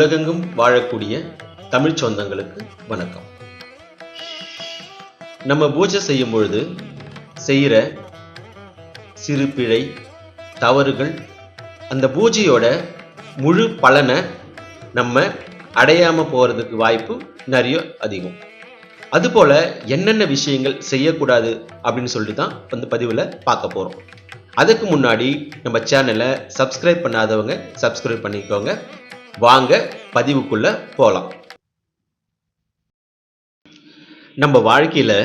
உலகெங்கும் வாழக்கூடிய தமிழ் சொந்தங்களுக்கு வணக்கம். நம்ம பூஜை செய்யும் பொழுது செய்கிற சிறு பிழை தவறுகள் அந்த பூஜையோட முழு பலனை நம்ம அடையாம போறதுக்கு வாய்ப்பு நிறைய அதிகம். அதுபோல் என்னென்ன விஷயங்கள் செய்யக்கூடாது அப்படின்னு சொல்லிட்டு தான் அந்த பதிவில் பார்க்க போகிறோம் அதுக்கு முன்னாடி நம்ம சேனலை சப்ஸ்கிரைப் பண்ணாதவங்க சப்ஸ்கிரைப் பண்ணிக்கோங்க. வாங்க பதிவுக்குள்ள போகலாம் நம்ம வாழ்க்கையில்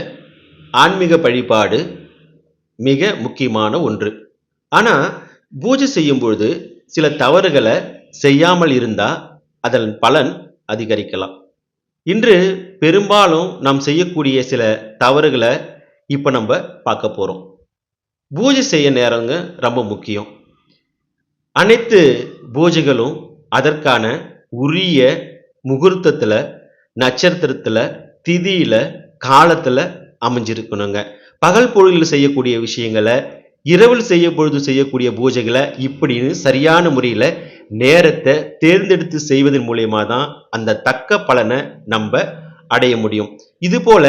ஆன்மீக வழிபாடு மிக முக்கியமான ஒன்று. ஆனால் பூஜை செய்யும் பொழுது சில தவறுகளை செய்யாமல் இருந்தால் அதன் பலன் அதிகரிக்கலாம். இன்று பெரும்பாலும் நாம் செய்யக்கூடிய சில தவறுகளை இப்போ நம்ம பார்க்க போகிறோம் பூஜை செய்ய நேரங்க ரொம்ப முக்கியம். அனைத்து பூஜைகளும் அதற்கான உரிய முகூர்த்தத்தில் நட்சத்திரத்தில் திதியில் காலத்தில் அமைஞ்சிருக்கணுங்க. பகல் பொழுதில் செய்யக்கூடிய விஷயங்களை இரவில் செய்ய பொழுது செய்யக்கூடிய பூஜைகளை இப்படின்னு சரியான முறையில் நேரத்தை தேர்ந்தெடுத்து செய்வதன் மூலயமா தான் அந்த தக்க பலனை நம்ம அடைய முடியும். இது போல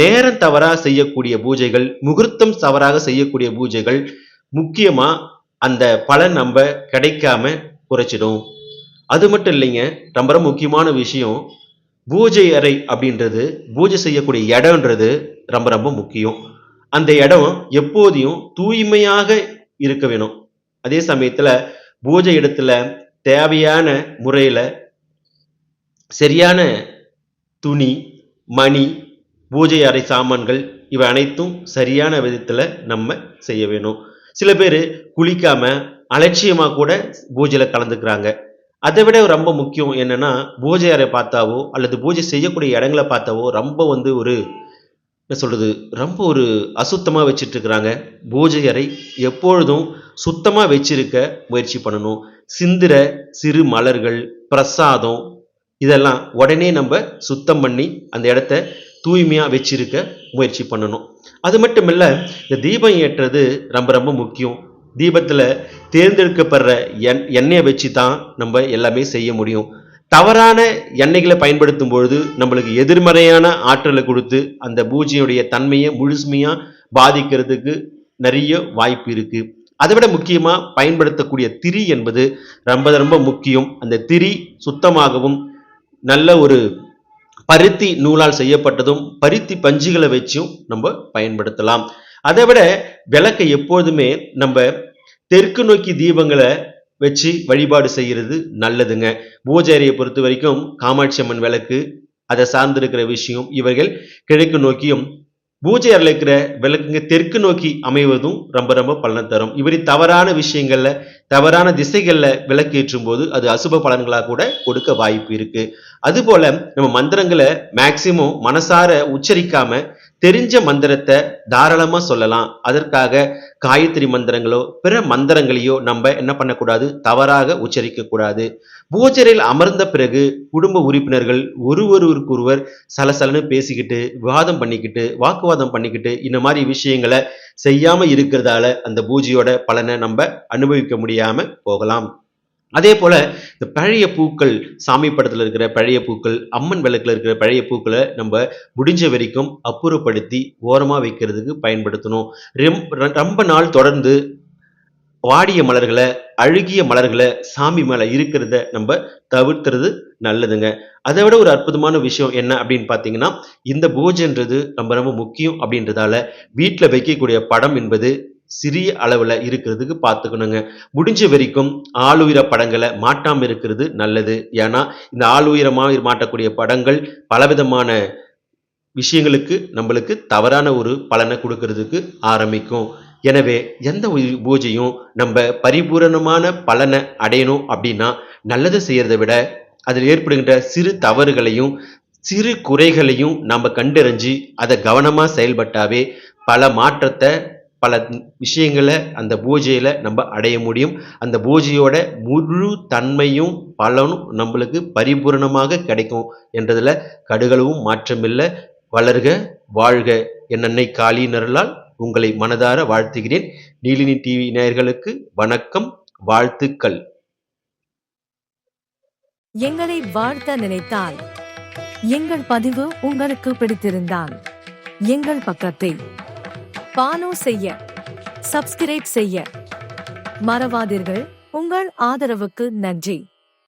நேரம் தவறாக செய்யக்கூடிய பூஜைகள் முகூர்த்தம் தவறாக செய்யக்கூடிய பூஜைகள் முக்கியமாக அந்த பலன் நம்ம கிடைக்காம குறைச்சிடும். அது மட்டும் இல்லைங்க ரொம்ப ரொம்ப முக்கியமான விஷயம் பூஜை அறை அப்படின்றது பூஜை செய்யக்கூடிய இடம்ன்றது ரொம்ப ரொம்ப முக்கியம். அந்த இடம் எப்போதையும் தூய்மையாக இருக்க வேணும். அதே சமயத்துல பூஜை இடத்துல தேவையான முறையில சரியான துணி மணி பூஜை அறை சாமான்கள் இவை அனைத்தும் சரியான விதத்துல நம்ம செய்ய வேணும். சில பேர் குளிக்காம அலட்சியமா கூட பூஜையில கலந்துக்கிறாங்க. அதை விட ரொம்ப முக்கியம் என்னன்னா பூஜை அறை பார்த்தாவோ அல்லது பூஜை செய்யக்கூடிய இடங்களை பார்த்தாவோ ரொம்ப வந்து ஒரு என்ன சொல்றது ரொம்ப ஒரு அசுத்தமாக வச்சிட்டு இருக்கிறாங்க பூஜை அறை எப்பொழுதும் சுத்தமாக வச்சிருக்க முயற்சி பண்ணணும். சிந்திர சிறு மலர்கள் பிரசாதம் இதெல்லாம் உடனே நம்ம சுத்தம் பண்ணி அந்த இடத்த தூய்மையாக வச்சிருக்க முயற்சி பண்ணணும். அது மட்டும் இல்லை இந்த தீபம் ஏற்றுறது ரொம்ப ரொம்ப முக்கியம். தீபத்தில் தேர்ந்தெடுக்கப்படுற எண் எண்ணெயை வச்சு தான் நம்ம எல்லாமே செய்ய முடியும். தவறான எண்ணெய்களை பயன்படுத்தும் பொழுது நம்மளுக்கு எதிர்மறையான ஆற்றலை கொடுத்து அந்த பூஜையுடைய தன்மையை முழுசுமையாக பாதிக்கிறதுக்கு நிறைய வாய்ப்பு இருக்குது அதை விட முக்கியமாக பயன்படுத்தக்கூடிய திரி என்பது ரொம்ப ரொம்ப முக்கியம். அந்த திரி சுத்தமாகவும் நல்ல ஒரு பருத்தி நூலால் செய்யப்பட்டதும் பருத்தி பஞ்சுகளை வச்சும் நம்ம பயன்படுத்தலாம். அதை விட விளக்கை எப்போதுமே நம்ம தெற்கு நோக்கி தீபங்களை வச்சு வழிபாடு செய்கிறது நல்லதுங்க. பூஜை அறையை பொறுத்த வரைக்கும் காமாட்சி அம்மன் விளக்கு அதை சார்ந்திருக்கிற விஷயம் இவர்கள் கிழக்கு நோக்கியும் பூஜை அறையில் இருக்கிற விளக்குங்க தெற்கு நோக்கி அமைவதும் ரொம்ப ரொம்ப பலனை தரும். இப்படி தவறான விஷயங்கள்ல தவறான திசைகளில் விளக்கு ஏற்றும் போது அது அசுப பலன்களாக கூட கொடுக்க வாய்ப்பு இருக்கு. அதுபோல நம்ம மந்திரங்களை மேக்சிமம் மனசார உச்சரிக்காம தெரிஞ்ச மந்திரத்தை தாராளமாக சொல்லலாம். அதற்காக காயத்ரி மந்திரங்களோ பிற மந்திரங்களையோ நம்ம என்ன பண்ணக்கூடாது? தவறாக உச்சரிக்கக்கூடாது. கூடாது அமர்ந்த பிறகு குடும்ப உறுப்பினர்கள் ஒருவருக்கு ஒருவர் சலசலன்னு பேசிக்கிட்டு விவாதம் பண்ணிக்கிட்டு வாக்குவாதம் பண்ணிக்கிட்டு இந்த மாதிரி விஷயங்களை செய்யாமல் இருக்கிறதால அந்த பூஜையோட பலனை நம்ம அனுபவிக்க முடியாமல் போகலாம். அதே போல இந்த பழைய பூக்கள் சாமி படத்துல இருக்கிற பழைய பூக்கள் அம்மன் விளக்குல இருக்கிற பழைய பூக்களை நம்ம முடிஞ்ச வரைக்கும் அப்புறப்படுத்தி ஓரமா வைக்கிறதுக்கு பயன்படுத்தணும். ரெம்- ரொம்ப நாள் தொடர்ந்து வாடிய மலர்களை அழுகிய மலர்களை சாமி மேல இருக்கிறத நம்ம தவிர்க்கிறது நல்லதுங்க. அதை விட ஒரு அற்புதமான விஷயம் என்ன அப்படின்னு பார்த்தீங்கன்னா இந்த பூஜைன்றது ரொம்ப ரொம்ப முக்கியம் அப்படின்றதால வீட்டில் வைக்கக்கூடிய படம் என்பது சிறிய அளவில் இருக்கிறதுக்கு பார்த்துக்கணுங்க. முடிஞ்ச வரைக்கும் ஆளுயிர படங்களை மாட்டாமல் இருக்கிறது நல்லது. ஏன்னா இந்த ஆளுயிரமாக மாட்டக்கூடிய படங்கள் பலவிதமான விஷயங்களுக்கு நம்மளுக்கு தவறான ஒரு பலனை கொடுக்கறதுக்கு ஆரம்பிக்கும். எனவே எந்த பூஜையும் நம்ம பரிபூரணமான பலனை அடையணும் அப்படின்னா நல்லதை செய்யறதை விட அதில் ஏற்படுகின்ற சிறு தவறுகளையும் சிறு குறைகளையும் நம்ம கண்டறிஞ்சு அதை கவனமாக செயல்பட்டாவே பல மாற்றத்தை பல விஷயங்களை அந்த பூஜையில் நம்ம அடைய முடியும். அந்த பூஜையோட முழு தன்மையும் பலனும் நம்மளுக்கு பரிபூரணமாக கிடைக்கும் என்றதுல கடுகளவும் மாற்றமில்லை. வளர்க வாழ்க. என்னன்னை நிரலால் உங்களை மனதார வாழ்த்துகிறேன். நீலினி டிவி நேயர்களுக்கு வணக்கம் வாழ்த்துக்கள். எங்களை வாழ்த்த நினைத்தால் எங்கள் பதிவு உங்களுக்கு பிடித்திருந்தால் எங்கள் பக்கத்தை ஃபாலோ செய்ய சப்ஸ்கிரைப் செய்ய. மறவாதீர்கள். உங்கள் ஆதரவுக்கு நன்றி.